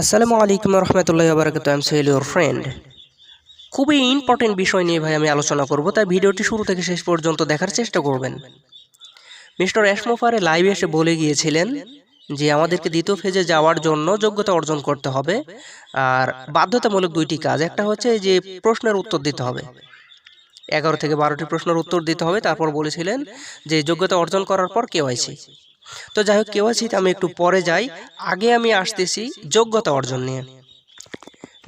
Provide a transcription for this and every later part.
আসসালামু আলাইকুম রহমতুল্লাহ বারকাত এম সোহেল ইউর ফ্রেন্ড খুবই ইম্পর্টেন্ট বিষয় নিয়ে ভাই আমি আলোচনা করব, তাই ভিডিওটি শুরু থেকে শেষ পর্যন্ত দেখার চেষ্টা করবেন। মিস্টার অ্যাশমোফারে লাইভে এসে বলে গিয়েছিলেন যে, আমাদেরকে দ্বিতীয় ফেজে যাওয়ার জন্য যোগ্যতা অর্জন করতে হবে, আর বাধ্যতামূলক দুইটি কাজ। একটা হচ্ছে যে প্রশ্নের উত্তর দিতে হবে। এগারো থেকে বারোটি প্রশ্নের উত্তর দিতে হবে। তারপর বলেছিলেন যে, যোগ্যতা অর্জন করার পর কেওয়াইসি তো যাই হোক কেউ কেওয়াইসিতে আমি একটু পরে যাই। আগে আমি আসতেছি যোগ্যতা অর্জন নিয়ে।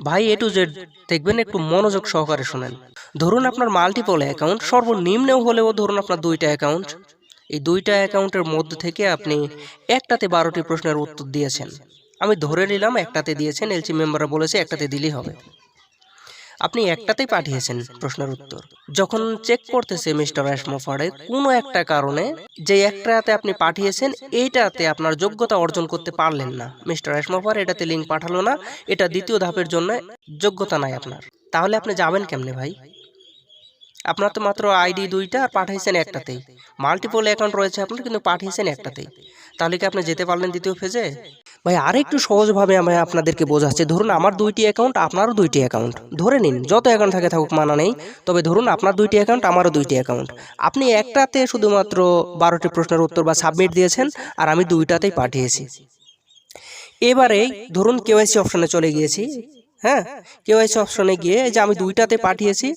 ভাই এ টু জেড দেখবেন একটু মনোযোগ সহকারে শোনেন। ধরুন আপনার মাল্টিপল অ্যাকাউন্ট সর্বনিম্নেও হলেও ধরুন আপনার দুইটা অ্যাকাউন্ট এই দুইটা অ্যাকাউন্টের মধ্যে থেকে আপনি একটাতে বারোটি প্রশ্নের উত্তর দিয়েছেন। আমি ধরে নিলাম একটাতে দিয়েছেন এলসি মেম্বাররা বলেছে একটাতে দিলেই হবে। আপনি একটাতেই পাঠিয়েছেন প্রশ্নের উত্তর। যখন চেক করতেছে মিস্টার অ্যাশমোফারে, কোনো একটা কারণে যে একটাতে আপনি পাঠিয়েছেন, এইটাতে আপনার যোগ্যতা অর্জন করতে পারলেন না। মিস্টার অ্যাশমোফার এটাতে লিঙ্ক পাঠালো না, এটা দ্বিতীয় ধাপের জন্য যোগ্যতা নাই আপনার। তাহলে আপনি যাবেন কেমনে ভাই? আপনার তো মাত্র আইডি দুইটা আর পাঠিয়েছেন একটাতেই। মাল্টিপল অ্যাকাউন্ট রয়েছে আপনার, কিন্তু পাঠিয়েছেন একটাতেই। তাহলে কি আপনি যেতে পারলেন দ্বিতীয় ফেজে ভাই আর একটু সহজভাবে আমি আপনাদেরকে বোঝাচ্ছি। ধরুন, আমার দুইটি অ্যাকাউন্ট আপনারও দুইটি অ্যাকাউন্ট ধরে নিন, যত অ্যাকাউন্ট থাকে থাকুক, মানা নেই। তবে ধরুন, আপনার দুইটি অ্যাকাউন্ট আমারও দুইটি অ্যাকাউন্ট আপনি একটাতে শুধুমাত্র বারোটি প্রশ্নের উত্তর বা সাবমিট দিয়েছেন, আর আমি দুইটাতেই পাঠিয়েছি। এবারে ধরুন কেওয়াইসি অপশানে চলে গিয়েছি। হ্যাঁ কেওয়াইসি অপশনে গিয়ে যে আমি দুইটাতে পাঠিয়েছি,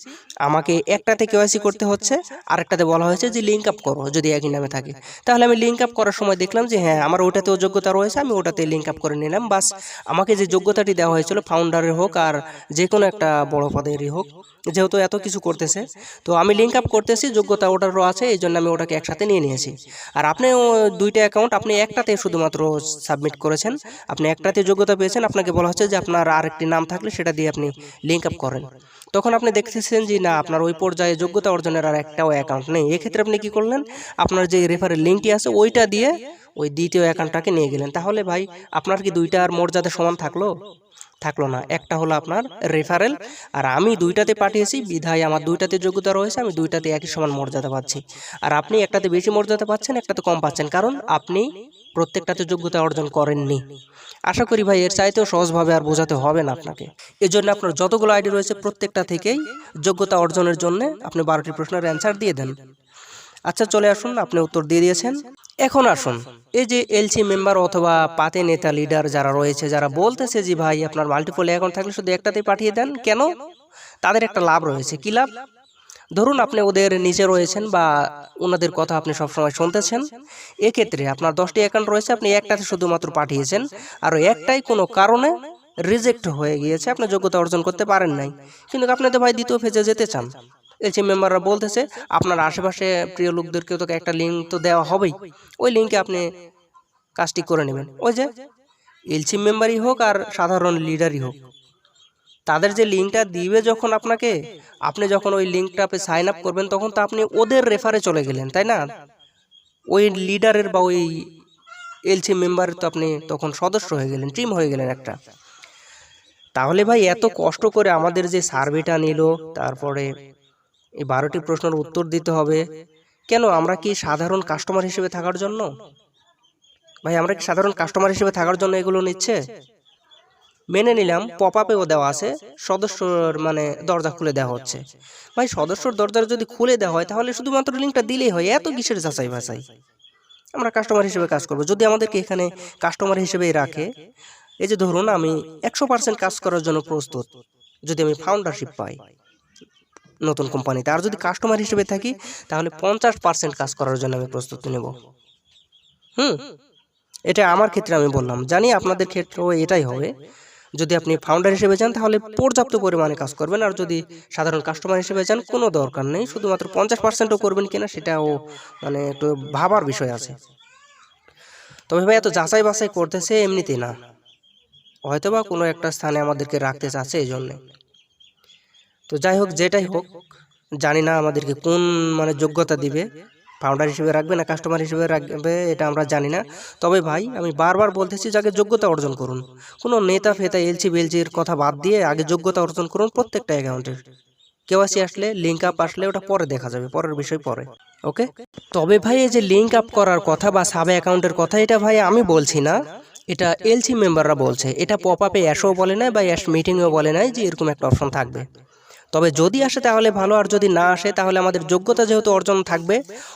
আমাকে একটাতে কেওয়াইসি করতে হচ্ছে আর একটাতে বলা হয়েছে যে লিঙ্ক আপ করো যদি একই নামে থাকে। তাহলে আমি লিঙ্ক আপ করার সময় দেখলাম যে হ্যাঁ আমার ওটাতেও যোগ্যতা রয়েছে, আমি ওটাতে লিঙ্ক আপ করে নিলাম। বাস আমাকে যে যোগ্যতাটি দেওয়া হয়েছিল ফাউন্ডারের হোক আর যে কোনো একটা বড় পদেরই হোক, যেহেতু এত কিছু করতেছে, তো আমি লিঙ্ক আপ করতেছি, যোগ্যতা ওটারও আছে, এই জন্য আমি ওটাকে একসাথে নিয়ে নিয়েছি। আর আপনিও দুইটা অ্যাকাউন্ট আপনি একটাতে শুধুমাত্র সাবমিট করেছেন, আপনি একটাতে যোগ্যতা পেয়েছেন, আপনাকে বলা হচ্ছে যে আপনার আরেকটি নাম থাকলে সেটা দিয়ে আপনি লিঙ্ক আপ করেন। তখন আপনি দেখতেছেন যে না আপনার ওই পর্যায়ে যোগ্যতা অর্জনের আর একটাও অ্যাকাউন্ট নেই। এক্ষেত্রে আপনি কি করলেন? আপনার যে রেফারের লিঙ্কটি আছে ওইটা দিয়ে ওই দ্বিতীয় অ্যাকাউন্টটাকে নিয়ে গেলেন। তাহলে ভাই আপনার কি দুইটার মর্যাদা সমান থাকল? থাকল? না। একটা হলো আপনার রেফারেল আর আমি দুইটাতে পাঠিয়েছি বিধায় আমার দুইটাতে যোগ্যতা রয়েছে আমি দুইটাতে একই সমান মর্যাদা পাচ্ছি। আর আপনি একটাতে বেশি মর্যাদা পাচ্ছেন একটাতে কম পাচ্ছেন। কারণ আপনি প্রত্যেকটাতে যোগ্যতা অর্জন করেননি। আশা করি ভাই, এর চাইতেও সহজভাবে আর বোঝাতে হবে না আপনাকে। এই জন্য আপনার যতগুলো আইডি রয়েছে প্রত্যেকটা থেকেই যোগ্যতা অর্জনের জন্য আপনি বারোটি প্রশ্নের অ্যান্সার দিয়ে দেন। আচ্ছা চলে আসুন, আপনি উত্তর দিয়ে দিয়েছেন। এখন আসুন, এই যে এলসি মেম্বার অথবা পাতে নেতা লিডার যারা রয়েছে, যারা বলতেছে যে ভাই, আপনার মাল্টিপল অ্যাকাউন্ট থাকলে শুধু একটাতেই পাঠিয়ে দেন, কেন? তাদের একটা লাভ রয়েছে। কি লাভ? ধরুন আপনি ওদের নিচে রয়েছেন বা ওনাদের কথা আপনি সবসময় শুনতেছেন, এক্ষেত্রে আপনার দশটি অ্যাকাউন্ট রয়েছে, আপনি একটাতে শুধুমাত্র পাঠিয়েছেন আর একটাই কোনো কারণে রিজেক্ট হয়ে গিয়েছে, আপনি যোগ্যতা অর্জন করতে পারেন নাই। কিন্তু আপনি তো ভাই দ্বিতীয় ফেজে যেতে চান। এলসি মেম্বাররা বলতেছে, আপনার আশেপাশে প্রিয় লোকদেরকে তো একটা লিঙ্ক তো দেওয়া হবেই। ওই লিঙ্কে আপনি কাজটি করে নেবেন। ওই যে এলসি মেম্বারই হোক আর সাধারণ লিডারই হোক। তাদের যে লিঙ্কটা দিবে যখন আপনাকে আপনি যখন ওই লিঙ্কটাতে সাইন আপ করবেন তখন তো আপনি ওদের রেফারে চলে গেলেন তাই না? ওই লিডারের বা ওই এলসি মেম্বারের তো আপনি তখন সদস্য হয়ে গেলেন টিম হয়ে গেলেন একটা। তাহলে ভাই এত কষ্ট করে আমাদের যে সার্ভেটা নিল তারপরে এই বারোটি প্রশ্নের উত্তর দিতে হবে কেন আমরা কি সাধারণ কাস্টমার হিসেবে থাকার জন্য? ভাই আমরা কি সাধারণ কাস্টমার হিসেবে থাকার জন্য এগুলো নিচ্ছে? মেনে নিলাম পপ আপেও দেওয়া আছে, সদস্যর মানে দরজা খুলে দেওয়া হচ্ছে। ভাই, সদস্যর দরজা যদি খুলে দেওয়া হয়, তাহলে শুধুমাত্র লিঙ্কটা দিলেই হয়, এত কিসের যাচাই বাছাই? আমরা কাস্টমার হিসেবে কাজ করব। যদি আমাদেরকে এখানে কাস্টমার হিসেবেই রাখে, এই যে ধরুন আমি একশো পার্সেন্ট কাজ করার জন্য প্রস্তুত, যদি আমি ফাউন্ডারশিপ পাই নতুন কোম্পানিতে, আর যদি কাস্টমার হিসেবে থাকি, তাহলে পঞ্চাশ পার্সেন্ট কাজ করার জন্য আমি প্রস্তুতি নেব। হুম? এটা আমার ক্ষেত্রে আমি বললাম। জানি আপনাদের ক্ষেত্রেও এটাই হবে। যদি আপনি ফাউন্ডার হিসেবে যান, তাহলে পর্যাপ্ত পরিমাণে কাজ করবেন। আর যদি সাধারণ কাস্টমার হিসেবে যান, কোনো দরকার নেই। শুধুমাত্র পঞ্চাশ পার্সেন্টও করবেন কিনা, সেটাও মানে একটু ভাবার বিষয় আছে। তবে ভাই, এত যাচাই বাছাই করতেছে এমনিতে না। হয়তো বা কোনো একটা স্থানে আমাদেরকে রাখতে চাচ্ছে এই জন্যে। তো যাই হোক, যেটাই হোক, জানি না আমাদেরকে কোন মানে যোগ্যতা দিবে। ফাউন্ডার হিসেবে রাখবে না কাস্টমার হিসেবে রাখবে, এটা আমরা জানি না। তবে ভাই, আমি বারবার বলতেছি যাকে যোগ্যতা অর্জন করুন। কোনো নেতা, ফেতা, এলসি বেলচির কথা বাদ দিয়ে আগে যোগ্যতা অর্জন করুন প্রত্যেকটা অ্যাকাউন্টের কেওয়াসি আসলে লিঙ্ক আপ আসলে ওটা পরে দেখা যাবে, পরের বিষয় পরে, ওকে? তবে ভাই, এই যে লিঙ্ক আপ করার কথা বা সাব অ্যাকাউন্টের কথা, এটা ভাই আমি বলছি না। এটা এলসি মেম্বাররা বলছে। এটা পপ আপে অ্যাশও বলে নাই বা অ্যাশ মিটিংয়েও বলে নাই যে এরকম একটা অপশন থাকবে। তবে যদি আসে তাহলে ভালো, আর যদি না আসে তাহলে আমাদের যোগ্যতা যেহেতু অর্জন থাকবে,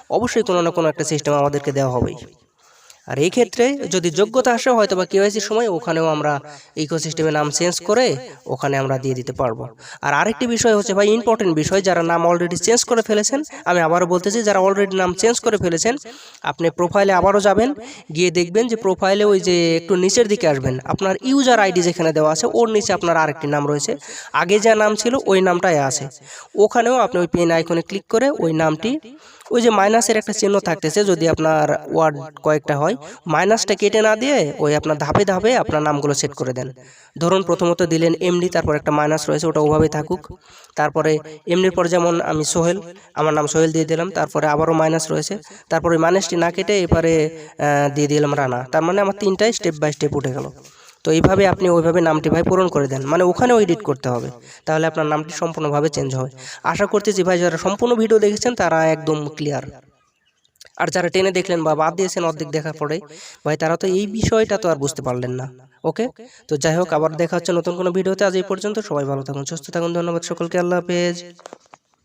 অবশ্যই কোনো না কোনো একটা সিস্টেম আমাদেরকে দেওয়া হবেই। আর এই ক্ষেত্রে যদি যোগ্যতা আসে হয়তো বা কেওয়াইসির সময় ওখানেও আমরা ইকোসিস্টেমে নাম চেঞ্জ করে ওখানে আমরা দিয়ে দিতে পারব। আর আরেকটি বিষয় হচ্ছে ভাই ইম্পর্টেন্ট বিষয়, যারা নাম অলরেডি চেঞ্জ করে ফেলেছেন, আমি আবারও বলতেছি, যারা অলরেডি নাম চেঞ্জ করে ফেলেছেন, আপনি প্রোফাইলে আবারও যাবেন, গিয়ে দেখবেন যে প্রোফাইলে ওই যে একটু নিচের দিকে আসবেন। আপনার ইউজার আইডি যেখানে দেওয়া আছে, ওর নিচে আপনার আরেকটি নাম রয়েছে। আগে যা নাম ছিল, ওই নামটাই আছে। ওখানেও আপনি ওই পেন আইকনে ক্লিক করে ওই নামটি, ওই যে মাইনাসের একটা চিহ্ন থাকতেছে, যদি আপনার ওয়ার্ড কয়েকটা হয় মাইনাসটা কেটে না দিয়ে ওই আপনার ধাপে ধাপে আপনার নামগুলো সেট করে দেন। ধরুন প্রথমত দিলেন এমডি তারপর একটা মাইনাস রয়েছে, ওটা ওভাবেই থাকুক। তারপরে এমডির পর যেমন আমি সোহেল, আমার নাম সোহেল দিয়ে দিলাম, তারপরে আবারও মাইনাস রয়েছে। তারপরে ওই মাইনাসটি না কেটে এবারে দিয়ে দিলাম রানা। তার মানে আমার তিনটাই স্টেপ বাই স্টেপ উঠে গেল। তো এইভাবে আপনি ওইভাবে নামটি ভাই পূরণ করে দেন। মানে ওখানেও এডিট করতে হবে। তাহলে আপনার নামটি সম্পূর্ণভাবে চেঞ্জ হবে। আশা করতেছি ভাই, যারা সম্পূর্ণ ভিডিও দেখেছেন, তারা একদম ক্লিয়ার আর যারা টেনে দেখলেন বা বাদ দিয়েছেন অর্ধেক দেখার পরে, ভাই তারা তো এই বিষয়টা তো আর বুঝতে পারলেন না। ওকে? তো যাই হোক, আবার দেখা হচ্ছে নতুন কোনো ভিডিওতে। আজ এই পর্যন্ত সবাই ভালো থাকুন, সুস্থ থাকুন, ধন্যবাদ সকলকে, আল্লাহ হাফেজ।